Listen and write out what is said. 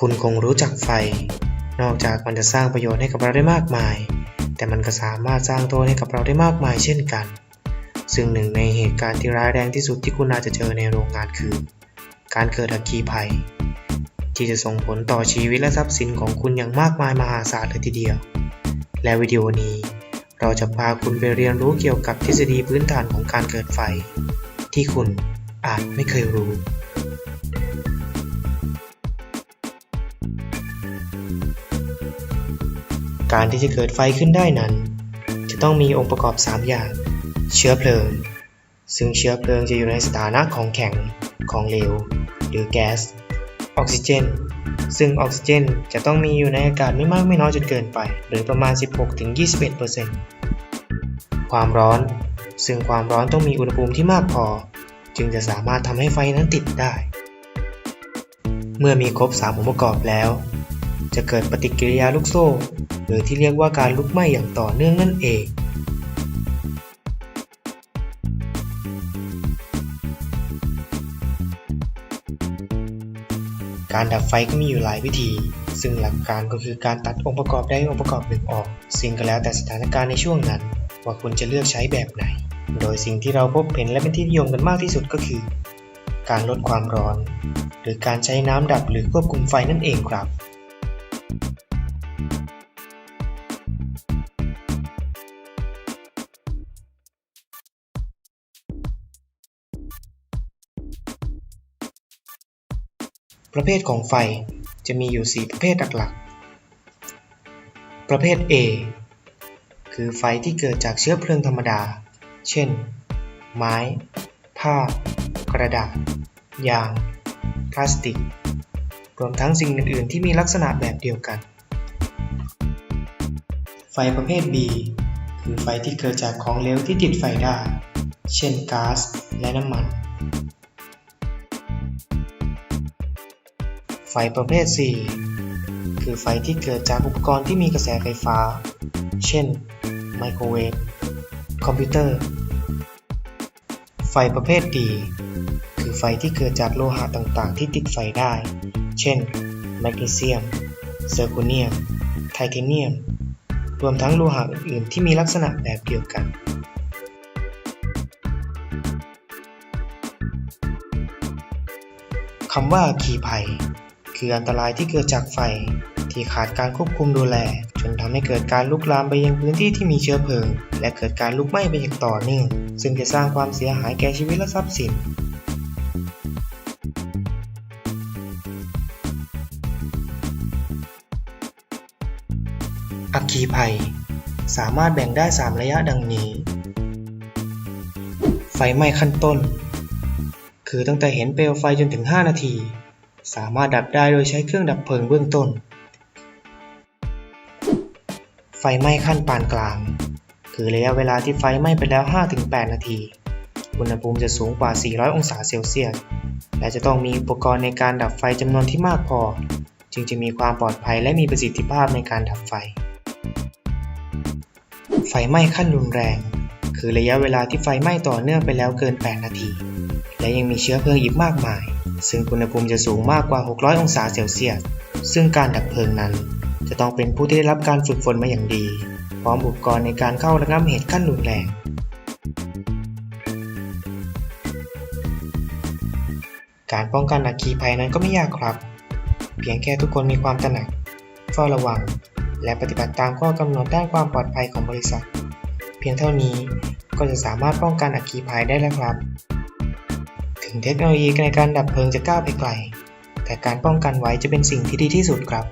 คุณคงรู้จักไฟ นอกจากมันจะสร้างประโยชน์ให้กับเราได้มากมาย แต่มันก็สามารถสร้างโทษให้กับเราได้มากมายเช่นกัน ซึ่งหนึ่งในเหตุการณ์ที่ร้ายแรงที่สุดที่คุณอาจจะเจอในโรงงานคือ การเกิดอัคคีภัย ที่จะส่งผลต่อชีวิตและทรัพย์สินของคุณอย่างมากมายมหาศาลเลยทีเดียว และวิดีโอนี้เราจะพาคุณไปเรียนรู้เกี่ยวกับทฤษฎีพื้นฐานของการเกิดไฟ ที่คุณอาจไม่เคยรู้ การที่จะเกิดไฟขึ้นได้นั้น จะต้องมีองค์ประกอบ 3 อย่าง เชื้อเพลิง ซึ่งเชื้อเพลิงจะอยู่ในสถานะของแข็ง ของเหลว หรือแก๊ส ออกซิเจน ซึ่งออกซิเจนจะต้องมีอยู่ในอากาศไม่มากไม่น้อยจนเกินไป หรือประมาณ 16-21%ความร้อน ซึ่งความร้อนต้องมีอุณหภูมิที่มากพอ จึงจะสามารถทำให้ไฟนั้นติดได้ เมื่อมีครบ 3 องค์ประกอบแล้ว จะเกิดปฏิกิริยาลูกโซ่ หรือที่เรียกว่าการลุกไหม้อย่างต่อเนื่องนั่นเองการดับไฟก็มีอยู่หลายวิธี ซึ่งหลักการก็คือการตัดองค์ประกอบใดองค์ประกอบหนึ่งออก ซึ่งก็แล้วแต่สถานการณ์ในช่วงนั้น ว่าคุณจะเลือกใช้แบบไหน โดยสิ่งที่เราพบเห็นและเป็นที่นิยมกันมากที่สุดก็คือ การลดความร้อน หรือการใช้น้ำดับหรือควบคุมไฟนั่นเองครับ ประเภทของไฟจะมีอยู่ 4 ประเภทหลักๆ ประเภท A คือไฟที่เกิดจากเชื้อเพลิงธรรมดา เช่น ไม้ ผ้า กระดาษ ยาง พลาสติก รวมทั้งสิ่งอื่น ๆ ที่มีลักษณะแบบเดียวกัน ไฟประเภท B คือไฟที่เกิดจากของเหลวที่ติดไฟได้ เช่นก๊าซและน้ำมัน ฟประเภท 4 คือไฟที่เกิดจากอุปกรณ์ที่มีกระแสไฟฟ้า เช่น ไมโครเวฟ คอมพิวเตอร์ ไฟประเภท D คือไฟที่เกิดจากโลหะต่างๆ ที่ติดไฟได้ เช่น แมกนีเซียม เซอร์โคเนียม ไทเทเนียม รวมทั้งโลหะอื่นๆ ที่มีลักษณะแบบเดียวกันคำว่าอัคคีภัย คืออันตรายที่เกิดจากไฟ ที่ขาดการควบคุมดูแล จนทำให้เกิดการลุกลามไปยังพื้นที่ที่มีเชื้อเพลิง และเกิดการลุกไหม้ไปอย่างต่อเนื่อง ซึ่งจะสร้างความเสียหายแก่ชีวิตและทรัพย์สินอัคคีภัย สามารถแบ่งได้ 3 ระยะดังนี้ ไฟไหม้ขั้นต้น คือตั้งแต่เห็นเปลวไฟจนถึง 5 นาที สามารถดับได้โดยใช้เครื่องดับเพลิงเบื้องต้น ไฟไหม้ขั้นปานกลาง คือระยะเวลาที่ไฟไหม้ไปแล้ว 5-8 นาที อุณหภูมิจะสูงกว่า 400 องศาเซลเซียส และจะต้องมีอุปกรณ์ในการดับไฟจำนวนที่มากพอ จึงจะมีความปลอดภัยและมีประสิทธิภาพในการดับไฟ ไฟไหม้ขั้นรุนแรง คือระยะเวลาที่ไฟไหม้ต่อเนื่องไปแล้วเกิน 8 นาที และยังมีเชื้อเพลิงอีกมากมาย ซึ่งอุณหภูมิจะสูงมากกว่า 600 องศาเซลเซียส ซึ่งการดับเพลิงนั้น จะต้องเป็นผู้ที่ได้รับการฝึกฝนมาอย่างดี พร้อมอุปกรณ์ในการเข้าระงับเหตุขั้นรุนแรงการป้องกันอัคคีภัยนั้นก็ไม่ยากครับ เพียงแค่ทุกคนมีความตระหนักเฝ้าระวัง และปฏิบัติตามข้อกำหนดด้านความปลอดภัยของบริษัท เพียงเท่านี้ก็จะสามารถป้องกันอัคคีภัยได้แล้วครับ งเทคโนโลยีในการดับเพลิงจะก้าวไปไกล แต่การป้องกันไว้จะเป็นสิ่งที่ดีที่สุดครับ